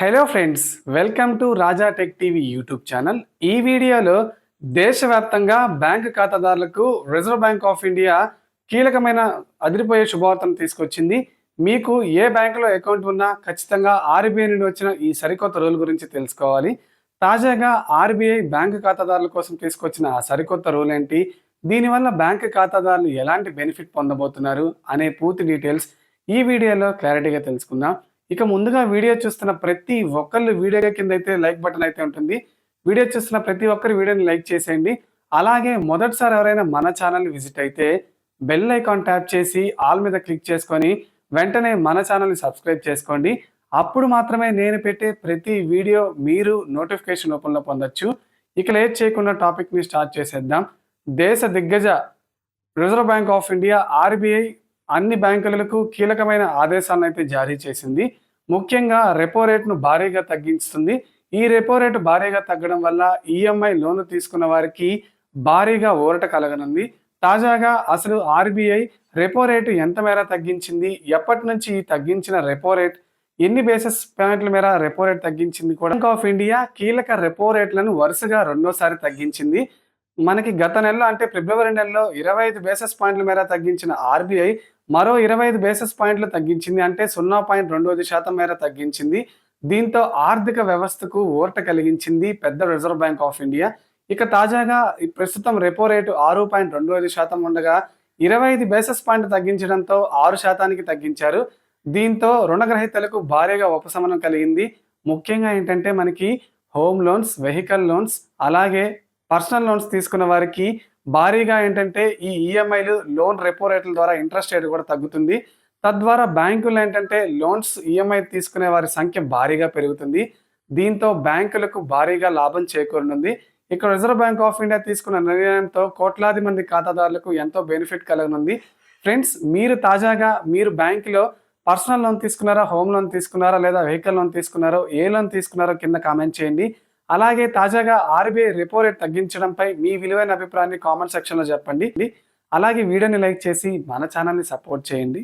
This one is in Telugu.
Hello friends welcome to Raja tech TV YouTube channel ఈ వీడియోలో దేశవ్యాప్తంగా బ్యాంక్ ఖాతాదారులకు రిజర్వ్ బ్యాంక్ ఆఫ్ ఇండియా కీలకమైన అదిరిపోయే శుభవార్తను తీసుకొచ్చింది. మీకు ఏ బ్యాంకులో అకౌంట్ ఉన్నా ఖచ్చితంగా ఆర్బీఐ నుండి వచ్చిన ఈ సరికొత్త రూల్ గురించి తెలుసుకోవాలి. తాజాగా ఆర్బీఐ బ్యాంక్ ఖాతాదారుల కోసం తీసుకొచ్చిన ఆ సరికొత్త రూల్ ఏంటి? దీనివల్ల బ్యాంక్ ఖాతాదారులు ఎలాంటి బెనిఫిట్ పొందబోతున్నారు? అనే పూర్తి డీటెయిల్స్ ఈ వీడియోలో క్లారిటీగా తెలుసుకుందాం. ఇక ముందుగా వీడియో చూస్తున్న ప్రతి ఒక్కళ్ళు వీడియో కింద అయితే లైక్ బటన్ అయితే ఉంటుంది. వీడియో చూస్తున్న ప్రతి ఒక్కరు వీడియోని లైక్ చేసేయండి. అలాగే మొదటిసారి ఎవరైనా మన ఛానల్ని విజిట్ అయితే బెల్ ఐకాన్ ట్యాప్ చేసి ఆల్ మీద క్లిక్ చేసుకొని వెంటనే మన ఛానల్ని సబ్స్క్రైబ్ చేసుకోండి. అప్పుడు మాత్రమే నేను పెట్టే ప్రతి వీడియో మీరు నోటిఫికేషన్ రూపంలో పొందొచ్చు. ఇక లేట్ చేయకుండా టాపిక్ని స్టార్ట్ చేసేద్దాం. దేశ దిగ్గజ Reserve Bank of India RBI అన్ని బ్యాంకులకు కీలకమైన ఆదేశాలను అయితే జారీ చేసింది. ముఖ్యంగా రెపో రేట్ను భారీగా తగ్గిస్తుంది ఈ రెపో రేటు భారీగా తగ్గడం వల్ల ఈఎంఐ లోను తీసుకున్న వారికి భారీగా ఊరట కలగనుంది. తాజాగా అసలు ఆర్బీఐ రెపో రేటు ఎంత మేర తగ్గించింది? ఎప్పటి నుంచి ఈ తగ్గించిన రెపో రేట్? ఎన్ని బేసిస్ పాయింట్ల మేర రెపో రేట్ తగ్గించింది కూడా? బ్యాంక్ ఆఫ్ ఇండియా కీలక రెపో రేట్లను వరుసగా రెండోసారి తగ్గించింది. మనకి గత నెలలో అంటే ఫిబ్రవరి నెలలో ఇరవై ఐదు బేసిస్ పాయింట్ల మేర తగ్గించిన ఆర్బీఐ మరో ఇరవై ఐదు బేసిస్ పాయింట్లు తగ్గించింది. అంటే సున్నా పాయింట్ రెండు ఐదు శాతం మేర తగ్గించింది. దీంతో ఆర్థిక వ్యవస్థకు ఓర్ట కలిగించింది పెద్ద రిజర్వ్ బ్యాంక్ ఆఫ్ ఇండియా ఇక తాజాగా ప్రస్తుతం రెపో రేటు ఆరు పాయింట్ రెండు ఐదు శాతం ఉండగా ఇరవై ఐదు బేసిస్ పాయింట్ తగ్గించడంతో ఆరు శాతానికి తగ్గించారు. దీంతో రుణగ్రహీతలకు భారీగా ఉపశమనం కలిగింది. ముఖ్యంగా ఏంటంటే మనకి హోమ్ లోన్స్ వెహికల్ లోన్స్ అలాగే పర్సనల్ లోన్స్ తీసుకున్న వారికి భారీగా ఏంటంటే ఈ ఈఎంఐలు లోన్ రెపో రేట్ల ద్వారా ఇంట్రెస్ట్ రేట్ కూడా తగ్గుతుంది. తద్వారా బ్యాంకులు ఏంటంటే లోన్స్ ఈఎంఐ తీసుకునే వారి సంఖ్య భారీగా పెరుగుతుంది. దీంతో బ్యాంకులకు భారీగా లాభం చేకూరనుంది. ఇక్కడ రిజర్వ్ బ్యాంక్ ఆఫ్ ఇండియా తీసుకున్న నిర్ణయంతో కోట్లాది మంది ఖాతాదారులకు ఎంతో బెనిఫిట్ కలగనుంది. ఫ్రెండ్స్ మీరు తాజాగా మీరు బ్యాంకులో పర్సనల్ లోన్ తీసుకున్నారా హోమ్ లోన్ తీసుకున్నారా లేదా వెహికల్ లోన్ తీసుకున్నారో ఏ లోన్ తీసుకున్నారో కింద కామెంట్ చేయండి. అలాగే తాజాగా ఆర్బీఐ రెపో రేట్ తగ్గించడంపై మీ విలువైన అభిప్రాయాన్ని కామెంట్ సెక్షన్లో చెప్పండి. అలాగే వీడియోని లైక్ చేసి మన ఛానల్ని సపోర్ట్ చేయండి.